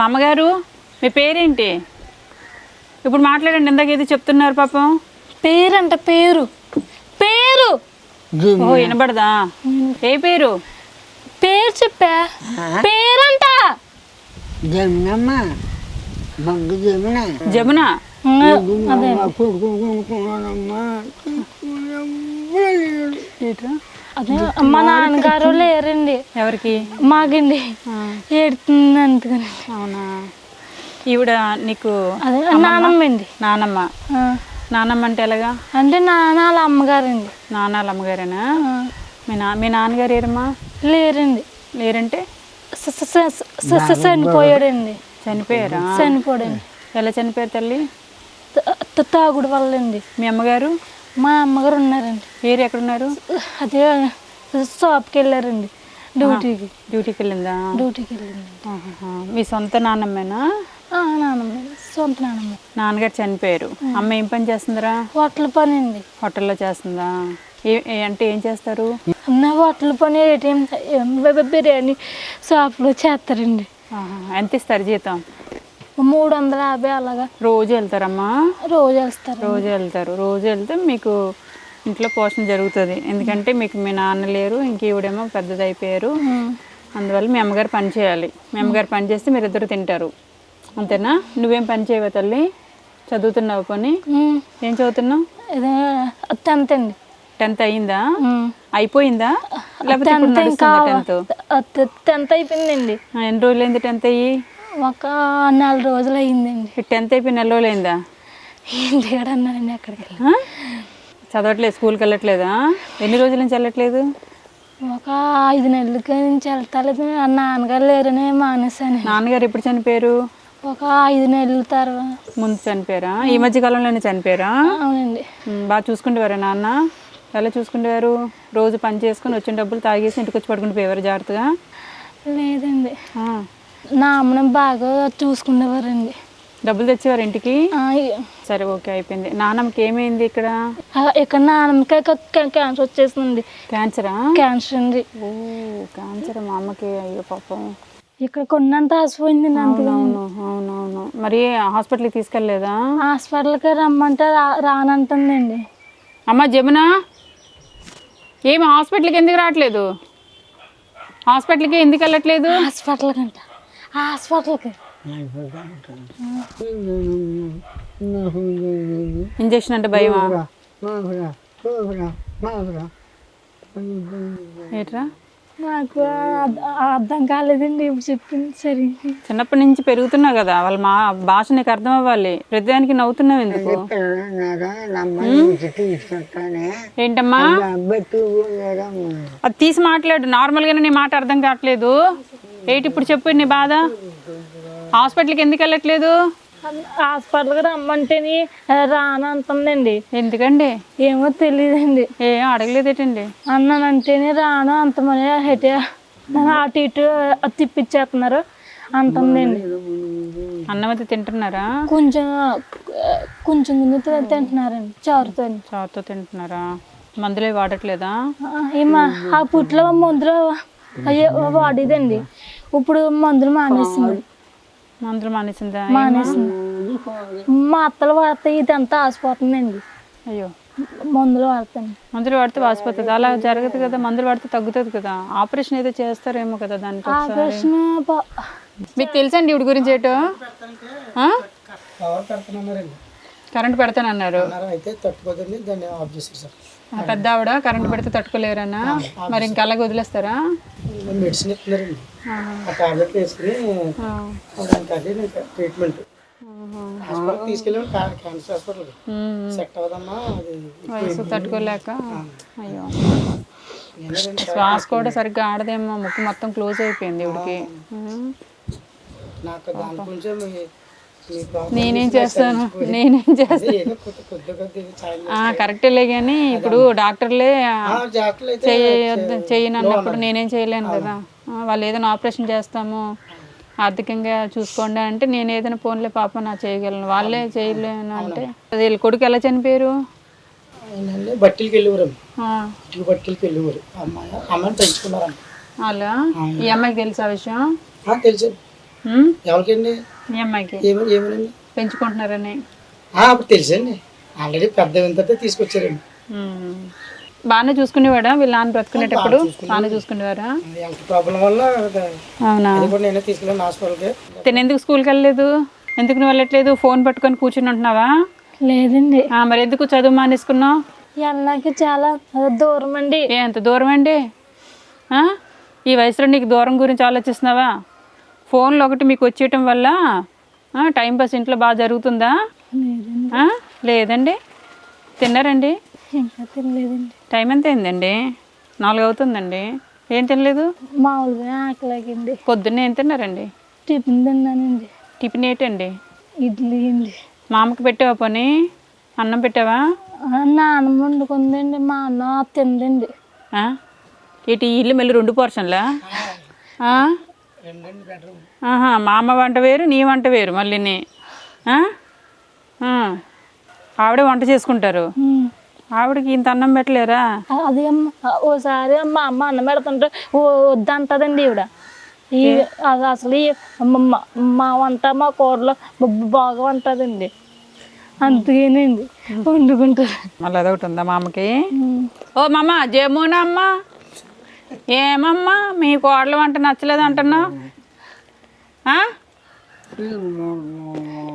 మా అమ్మగారు మీ పేరేంటి? ఇప్పుడు మాట్లాడండి ఇందాక ఏదో చెప్తున్నారు పాపం. పేరంట పేరు. పేరు. ఓ వినబడదా? ఏ పేరు? పేరు చెప్పా. పేరంట. జమునమ్మ. మంగు జమున. జమున? అదే? అదే మా నాన్నగారు లేరండి. ఎవరికి? మాకండి. ఏడుతుంది అందుకని. అవునా? ఈవిడ నీకు అదే నానమ్మ అండి నానమ్మ? నానమ్మ అంటే ఎలాగా? అంటే వాళ్ళ అమ్మగారండి. నాన్న అమ్మగారేనా? మీ నా మీ నాన్నగారు ఏరమ్మా లేరండి. లేరంటే? చనిపోయాడండి. చనిపోయారా? చనిపోయాడండి. ఎలా చనిపోయారు తల్లి? తాగుడు వల్లండి. మీ అమ్మగారు? మా అమ్మగారు ఉన్నారండి. వేరు ఎక్కడున్నారు? అదే షాప్కి వెళ్ళారండి. డ్యూటీకి. డ్యూటీకి వెళ్ళిందా? డ్యూటీకి వెళ్ళింది. మీ సొంత నాన్నమ్మేనా? ఆ, నానమ్మ సొంత నానమ్మ. నాన్నగారు చనిపోయారు. అమ్మ ఏం పని చేస్తుందిరా? హోటల్ పని అండి హోటల్లో చేస్తుందా? అంటే ఏం చేస్తారు? నా హోటల్ పని ఏటీఎం బిర్యానీ షాప్లో చేస్తారండి. ఆహా. ఎంత ఇస్తారు జీతం? మూడు వందల యాభై అలాగా. రోజు వెళ్తారమ్మా? రోజు వేస్తారు రోజు వెళ్తారు. రోజు వెళ్తే మీకు ఇంట్లో పోషణ జరుగుతుంది. ఎందుకంటే మీకు మీ నాన్న లేరు ఇంక ఈవిడేమో పెద్దది అయిపోయారు అందువల్ల మీ అమ్మగారు పని చేయాలి. మీ అమ్మగారు పని చేస్తే మీరు ఇద్దరు తింటారు. అంతేనా? నువ్వేం పని చేయవా తల్లి? చదువుతున్నావు పోనీ? ఏం చదువుతున్నావు? టెన్త్ అండి. టెన్త్ అయ్యిందా ఉమ్. అయిపోయిందా? లేకపోతే టెన్త్ అయిపోయిందండి. ఎన్ని రోజులు అయింది టెన్త్ అయ్యి? ఒక నెల రోజులు అయ్యిందండి టెన్త్ అయిపోయి నెల రోజులు అయిందా అన్నారండి అక్కడికి వెళ్ళి? చదవట్లేదు స్కూల్కి వెళ్ళట్లేదా? ఎన్ని రోజుల నుంచి వెళ్ళట్లేదు? ఒక ఐదు నెలలకి నుంచి వెళ్తాలేదు. నాన్నగారు లేరని మానేశాను నాన్నగారు ఎప్పుడు చనిపోయారు? ఒక ఐదు నెలల తర్వాత ముందు చనిపోయారా? ఈ మధ్య కాలంలోనే చనిపోయారా? అవునండి. బాగా చూసుకుంటేవారా నాన్న? ఎలా చూసుకుంటేవారు రోజు పని చేసుకుని వచ్చిన డబ్బులు తాగేసి ఇంటికి వచ్చి పడుకుని పోయేవారు జాగ్రత్తగా? లేదండి. నా అమ్మని బాగా చూసుకునేవారండి. డబ్బులు తెచ్చేవారు ఇంటికి? సరే ఓకే అయిపోయింది. నాన్నమ్మకి ఏమైంది ఇక్కడ? ఇక్కడ నాన్నకి క్యాన్సర్ వచ్చేసింది క్యాన్సరా? క్యాన్సర్ అండి. ఓ క్యాన్సర్ మా అమ్మకి అయ్యో పాపం. ఇక్కడ కొన్నంత ఆసిపోయింది అవునవును అవునవును. మరి హాస్పిటల్కి తీసుకెళ్ళలేదా? హాస్పిటల్కి రమ్మంటే రానంటుందండి. అమ్మ జమున? ఏమి హాస్పిటల్కి ఎందుకు రావట్లేదు? హాస్పిటల్కి ఎందుకు వెళ్ళట్లేదు? హాస్పిటల్కి అంట. హాస్పిటల్కి ఇంజక్షన్ అంటే భయమా? ఏట్రా? నాకు అర్థ- కాలేదండి ఇప్పుడు చెప్పింది సరే చిన్నప్పటి నుంచి పెరుగుతున్నావు కదా వాళ్ళ మా భాష నీకు అర్థం అవ్వాలి. ప్రతిదానికి నవ్వుతున్నావు ఎందుకు? ఏంటమ్మా? అది తీసి మాట్లాడు. నార్మల్గానే నీ మాట అర్థం కావట్లేదు. ఏంటి ఇప్పుడు చెప్పు నీ బాధ? హాస్పిటల్కి ఎందుకు వెళ్ళట్లేదు? హాస్పిటల్కి రమ్మంటేని రానంటుందండి. ఎందుకండి? ఏమో తెలియదండి ఏం అడగలేదేటండి? అన్నానంటేనే రాను అంతమని హెటే అటు ఇటు తిప్పించేస్తున్నారు అంటుందండి. అన్నం అయితే తింటున్నారా? కొంచెం కొంచెం ముందు తింటున్నారండి చారుతో చారుతో తింటున్నారా? మందులే వాడట్లేదా? ఏమా ఆ పుట్లో మందులు అయ్యే వాడేదండి. ఇప్పుడు మందులు మానేసింది. మందులు మానేసిందా? మానేసింది. మా అత్తలు వాడితే ఇదంతా ఆసిపోతుందండి. అయ్యో. మందులు వాడతాను. మందులు వాడితే వాసిపోతుంది అలా జరగదు కదా మందులు వాడితే తగ్గుతుంది కదా. ఆపరేషన్ ఏదో చేస్తారేమో కదా దానికి. ఆపరేషన్ ప- మీకు తెలుసండి ఇవిడి గురించి ఏటో? కరెంట్ పెడతానన్నారు. అయితే తట్టుకోదండి దాన్ని ఆఫ్ చేశారు సార్. ఆ పెద్ద ఆవిడ కరెంట్ పెడితే తట్టుకోలేరన్నా? మరి ఇంకా అలాగే వదిలేస్తారా? మెడిసిన్ ఇస్తున్నారండి. ఆ. టాబ్లెట్ వేసుకుని ట్రీట్మెంట్. Cancer hospital. సెట్ అవ్వదమ్మా వయసు తట్టుకోలేక? అయ్యో. శ్వాస కూడా సరిగ్గా ఆడదేమో ముక్కు మొత్తం క్లోజ్ అయిపోయింది ఇవిడికి. నాకు దాని కొంచెం నేనేం చేస్తాను? నేనేం చేస్తాను కరెక్టేలే కానీ ఇప్పుడు డాక్టర్లే చేయొద్దు చేయను అన్నప్పుడు నేనేం చేయలేను కదా. వాళ్ళు ఏదైనా ఆపరేషన్ చేస్తాము ఆర్థికంగా చూసుకోండి అంటే నేను ఏదైనా ఫోన్లే పాప నా చేయగలను. వాళ్ళే చేయలేను అంటే వీళ్ళ కొడుకు ఎలా చనిపోయారు? బట్టీలకి వెళ్ళేవారు ఇటుక బట్టీలకి వెళ్ళేవారు అమ్మాయి అమ్మాయిని పెంచుకున్నారంట. అలా? ఈ అమ్మాయికి తెలుసా విషయం? తెలుసు? ఎవరికండి? మీ అమ్మాయికి. ఏమని ఏమనండి? పెంచుకుంటున్నారని. ఆ, అప్పుడు తెలుసండి. ఆల్రెడీ పెద్ద వింతతో తీసుకొచ్చారండి. బాగానే చూసుకునేవాడా? వీళ్ళ నాన్న బ్రతుకునేటప్పుడు బాగానే చూసుకునేవారా? హెల్త్ ప్రాబ్లం వల్ల అది అవునా? కూడా నేనే తీసుకెళ్ళాను హాస్పిటల్కి. తిని ఎందుకు స్కూల్కి వెళ్ళలేదు. ఎందుకు నువ్వు వెళ్ళట్లేదు? ఫోన్ పట్టుకొని కూర్చుని ఉంటున్నావా? లేదండి. ఆ, మరి ఎందుకు చదువు మానేసుకున్నావు? వెళ్ళడానికి చాలా దూరం అండి ఏ అంత దూరం అండి ఆ? ఈ వయసులో నీకు దూరం గురించి ఆలోచిస్తున్నావా? ఫోన్లో ఒకటి మీకు వచ్చేయటం వల్ల టైం పాస్ ఇంట్లో బాగా జరుగుతుందా? లేదండి. తిన్నారండి? ఇంకా తినలేదండి. టైం ఎంత అయిందండి? నాలుగు అవుతుందండి. ఏం తినలేదు? మామూలుగా ఆకలాగండి పొద్దున్నే ఏం తిన్నారండి? టిఫిన్ తిన్నానండి. టిఫిన్ ఏంటండి? ఇడ్లీ అండి. మా అమ్మకి పెట్టావా పోనీ? అన్నం పెట్టావా? నాన్నమ్మ వండుకుందండి. మా అన్న తిందండి? ఏంటి ఇల్లు మళ్ళీ రెండు పోర్షన్లా? ఆహా మా అమ్మ వంట వేరు నీ వంట వేరు మళ్ళీని? ఆ. ఆవిడే వంట చేసుకుంటారు. ఆవిడకి ఇంత అన్నం పెట్టలేరా? అది అమ్మ ఓసారి మా అమ్మ అన్నం పెడుతుంటే ఓ వద్దంటదండి ఈవిడ. ఈ అది అసలు ఈ మా- వంట మా కూరలో బాగా ఉంటుందండి అందుకేనండి వండుకుంటారు. మళ్ళీ అదొకటి ఉందా మా అమ్మకి. ఓ మామ జమునా అమ్మ ఏమమ్మా మీ కోడలు వంట నచ్చలేదు అంటున్నావు?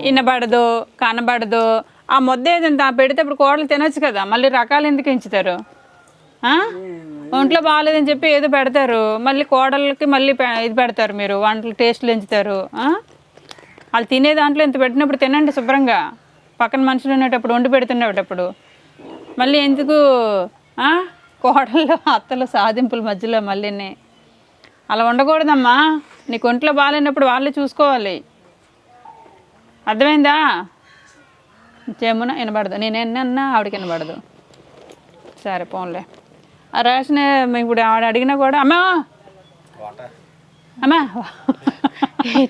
వినబడదు కనబడదు. ఆ ముద్ద ఆ పెడితే ఇప్పుడు కోడలు తినొచ్చు కదా మళ్ళీ రకాలు ఎందుకు ఎంచుతారు? ఒంట్లో బాగాలేదని చెప్పి ఏదో పెడతారు. మళ్ళీ కోడలకి మళ్ళీ ఇది పెడతారు మీరు వంటలు టేస్ట్లు ఎంచుతారు. వాళ్ళు తినే దాంట్లో ఇంత పెట్టినప్పుడు తినండి శుభ్రంగా. పక్కన మనుషులు ఉండేటప్పుడు వండి పెడుతున్నప్పుడు మళ్ళీ ఎందుకు కోడళ్ళు అత్తలు సాధింపుల మధ్యలో మళ్ళీని. అలా ఉండకూడదమ్మా. నీకు ఒంట్లో బాగాలేనప్పుడు వాళ్ళే చూసుకోవాలి. అర్థమైందా? జమున వినబడదు. నేను ఎన్ని అన్నా ఆవిడకి వినబడదు. సరే పోన్లే. ఆ రేషన్ ఇప్పుడు ఆవిడ అడిగినా కూడా అమ్మా! అమ్మా!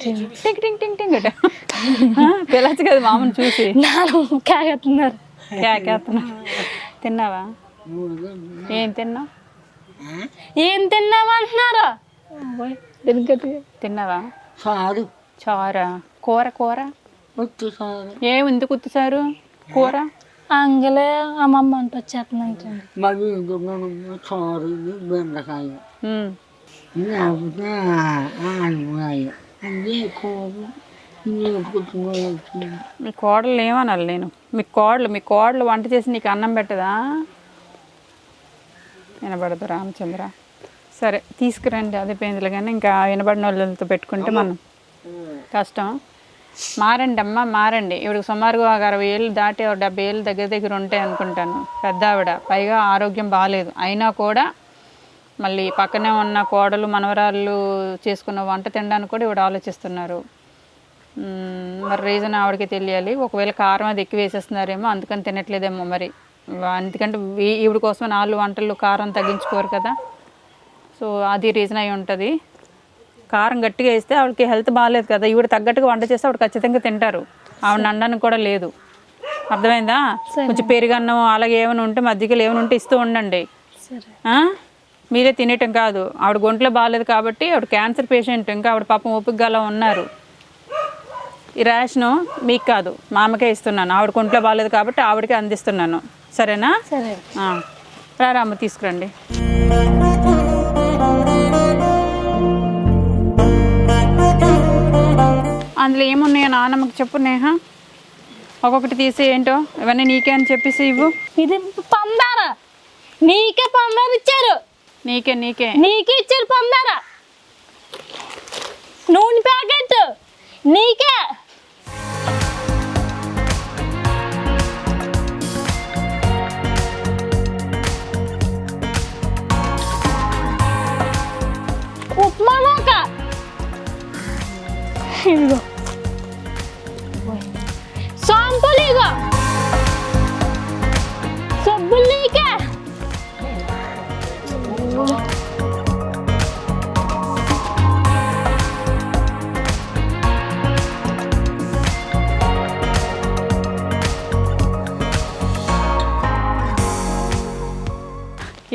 టింగ్ టింగ్ టింగ్ టింగ్. అట పిల్లచ్చు కదా మామని చూసి. నాన్న కాగేస్తున్నారు కేకేస్తున్నా తిన్నావా? ఏం తిన్నావు? ఏం తిన్నామంటున్నారు వెనుకటిగా తిన్నావా? సారు చారా? కూర కూర? వచ్చి సారు ఏం ఎందుకు ఉత్తుసారు కూర? అంగలే అమ్మమ్మ అంట మరి ఇంకొక సారు బెండకాయ. లేకపోతే అదే మీ కోడలు ఏమనాలి నేను? మీ కోడలు మీ కోడలు వంట చేసి నీకు అన్నం పెట్టదా? వినబడదు రామచంద్ర. సరే తీసుకురండి. అదే పేందులు కానీ ఇంకా వినబడిన వాళ్ళతో పెట్టుకుంటే మనం. కష్టం. మారండి అమ్మ మారండి. ఇప్పుడు సుమారుగా ఒక అరవై ఏళ్ళు దాటి ఒక డెబ్బై ఏళ్ళు దగ్గర దగ్గర ఉంటాయి అనుకుంటాను. పెద్ద ఆవిడ. పైగా ఆరోగ్యం బాగాలేదు అయినా కూడా మళ్ళీ పక్కనే ఉన్న కోడలు మనవరాళ్ళు చేసుకున్న వంట తినడానికి కూడా ఇవిడ ఆలోచిస్తున్నారు. మరి రీజన్ ఆవిడకి తెలియాలి. ఒకవేళ కారం అది ఎక్కువ వేసేస్తున్నారేమో అందుకని తినట్లేదేమో మరి. ఎందుకంటే ఈవిడ కోసం నాలుగు వంటలు కారం తగ్గించుకోరు కదా. సో అది రీజన్ అయి ఉంటుంది. కారం గట్టిగా వేస్తే ఆవిడకి హెల్త్ బాగాలేదు కదా. ఈవిడ తగ్గట్టుగా వంట చేస్తే ఆవిడ ఖచ్చితంగా తింటారు. ఆవిడ అనడానికి కూడా లేదు. అర్థమైందా? కొంచెం పెరుగన్నం అలాగే ఏమైనా ఉంటే మజ్జిగలు ఏమైనా ఉంటే ఇస్తూ ఉండండి? మీరే తినేయటం కాదు. ఆవిడ గుంట్లో బాగాలేదు కాబట్టి ఆవిడ క్యాన్సర్ పేషెంట్. ఇంకా ఆవిడ పాపం ఓపికగా అలా ఉన్నారు. ఈ రేషను మీకు కాదు. మా అమ్మకే ఇస్తున్నాను. ఆవిడ గుంట్లో బాగాలేదు కాబట్టి ఆవిడకే అందిస్తున్నాను. సరేనా? సరే. ఆ. రారా అమ్మ తీసుకురండి. అందులో ఏమున్నాయో నాన్నమ్మకి చెప్పు నేహ. ఒక్కొక్కటి తీసి ఏంటో? ఇవన్నీ నీకే అని చెప్పేసి ఇవ్వు. ఇది పందార. నీకే పందార ఇచ్చారు. నీకే నీకే. నీకే ఇచ్చారు పందార. నూనె ప్యాకెట్. నీకే. ఇదిగో. సాంపులు ఇగో సబ్బులు నీకే.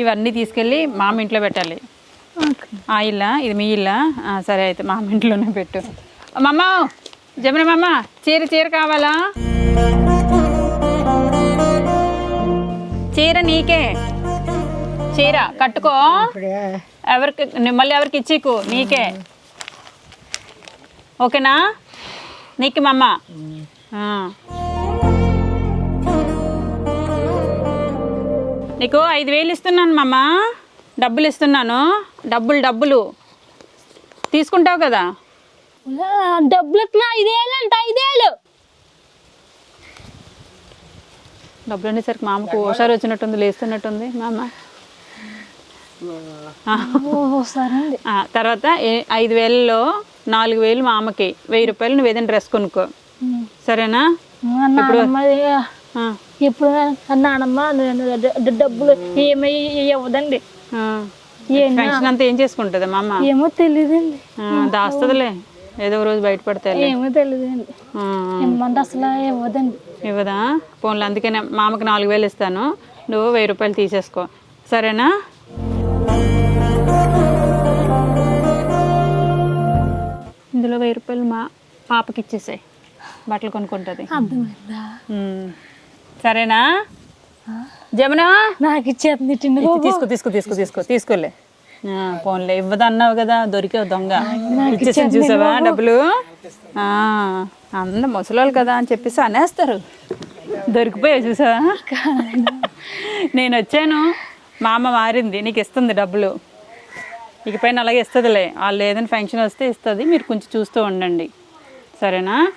ఇవన్నీ తీసుకెళ్ళి మామ ఇంట్లో పెట్టాలి. ఆ ఇల్లా? ఇది మీ ఇల్లా? సరే అయితే మామ ఇంట్లోనే పెట్టు. మమ్మ జమున మమ్మ చీర చీర కావాలా? చీర నీకే. చీర కట్టుకో. ఎవరికి మళ్ళీ ఎవరికి ఇచ్చికు? నీకే. ఓకేనా? నీకు మమ్మ. నీకు ఐదు వేలు ఇస్తున్నాను మమ్మ డబ్బులు ఇస్తున్నాను. డబ్బులు డబ్బులు. తీసుకుంటావు కదా? డబ్బులు ఇట్లా ఐదేళ్ళు అంట ఐదేళ్ళు. డబ్బులు అనేసరికి మా అమ్మకు ఓసారి వచ్చినట్టుంది లేస్తున్నట్టుంది మా అమ్మ ఆ. ఓ, సరే అండి. ఆ, తర్వాత ఐదు వేలలో నాలుగు వేలు మా అమ్మకి వెయ్యి రూపాయలు నువ్వు ఏదైనా డ్రెస్ కొనుక్కో. సరేనా? ఇప్పుడు నానమ్మ డబ్బులు ఏమీ ఇవ్వదండి. అంతా ఏం చేసుకుంటుంది మా అమ్మ ఏమో తెలియదండి దాస్తుందిలే. ఏదో రోజు బయటపడతాయి ఏమో తెలియదండి ఇమ్మంటే అసలు ఇవ్వదండి. ఇవ్వదా? ఫోన్లో అందుకనే మా అమ్మకి నాలుగు వేలు ఇస్తాను. నువ్వు వెయ్యి రూపాయలు తీసేసుకో. సరేనా? ఇందులో వెయ్యి రూపాయలు మా పాపకి ఇచ్చేసాయి. బట్టలు కొనుక్కుంటుంది. సరేనా? జమున? నాకు ఇచ్చేస్తుంది తిండి ఇచ్చి తీసుకో తీసుకో తీసుకో తీసుకో తీసుకోలే పోన్లే. ఇవ్వదన్నావు కదా దొరికావు దొంగ. ఇచ్చేసాను చూసావా డబ్బులు? అందరూ ముసలోళ్ళు కదా అని చెప్పేసి అనేస్తారు. దొరికిపోయావు చూసావా? నేను వచ్చాను. మా అమ్మ మారింది. నీకు ఇస్తుంది డబ్బులు. ఇకపైన అలాగే ఇస్తుందిలే. వాళ్ళు ఏదైనా ఫంక్షన్ వస్తే ఇస్తుంది. మీరు కొంచెం చూస్తూ ఉండండి. సరేనా?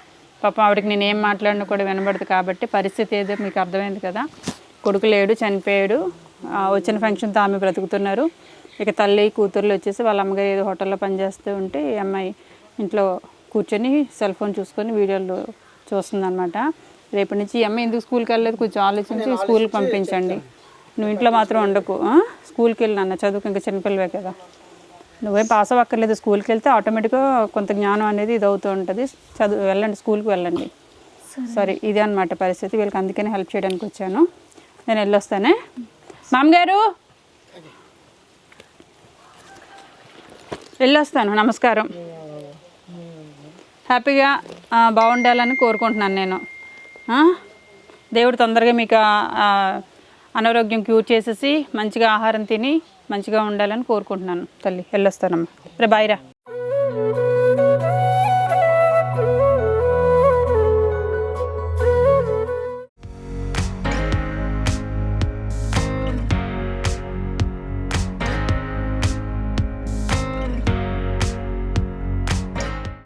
పాపం ఆవిడకి నేను ఏం మాట్లాడినా కూడా వినబడదు కాబట్టి పరిస్థితి ఏదో మీకు అర్థమైంది కదా. కొడుకు లేడు చనిపోయాడు. వచ్చిన ఫంక్షన్తో ఆమె బ్రతుకుతున్నారు. ఇక తల్లి కూతుర్లు వచ్చేసి వాళ్ళ అమ్మగారు ఏదో హోటల్లో పనిచేస్తూ ఉంటే ఈ అమ్మాయి ఇంట్లో కూర్చొని సెల్ ఫోన్ చూసుకొని వీడియోలు చూస్తుందన్నమాట. రేపటి నుంచి ఈ అమ్మాయి ఎందుకు స్కూల్కి వెళ్ళలేదు? కొంచెం ఆలోచించి స్కూల్కి పంపించండి. నువ్వు ఇంట్లో మాత్రం ఉండకు. ఆ? స్కూల్కి వెళ్ళి నాన్న చదువుకు ఇంకా చిన్నపిల్లవే కదా. నువ్వేం పాస్ అవ్వక్కర్లేదు. స్కూల్కి వెళ్తే ఆటోమేటిక్గా కొంత జ్ఞానం అనేది ఇది అవుతూ ఉంటుంది. చదువు వెళ్ళండి స్కూల్కి వెళ్ళండి. సరే. ఇదే అనమాట పరిస్థితి. వీళ్ళకి అందుకనే హెల్ప్ చేయడానికి వచ్చాను. నేను వెళ్ళొస్తానే. మామగారు వెళ్ళొస్తాను. నమస్కారం. హ్యాపీగా బాగుండాలని కోరుకుంటున్నాను నేను. దేవుడు తొందరగా మీకు అనారోగ్యం క్యూర్ చేసేసి మంచిగా ఆహారం తిని మంచిగా ఉండాలని కోరుకుంటున్నాను తల్లి. వెళ్ళొస్తానమ్మా. రే బాయ్రా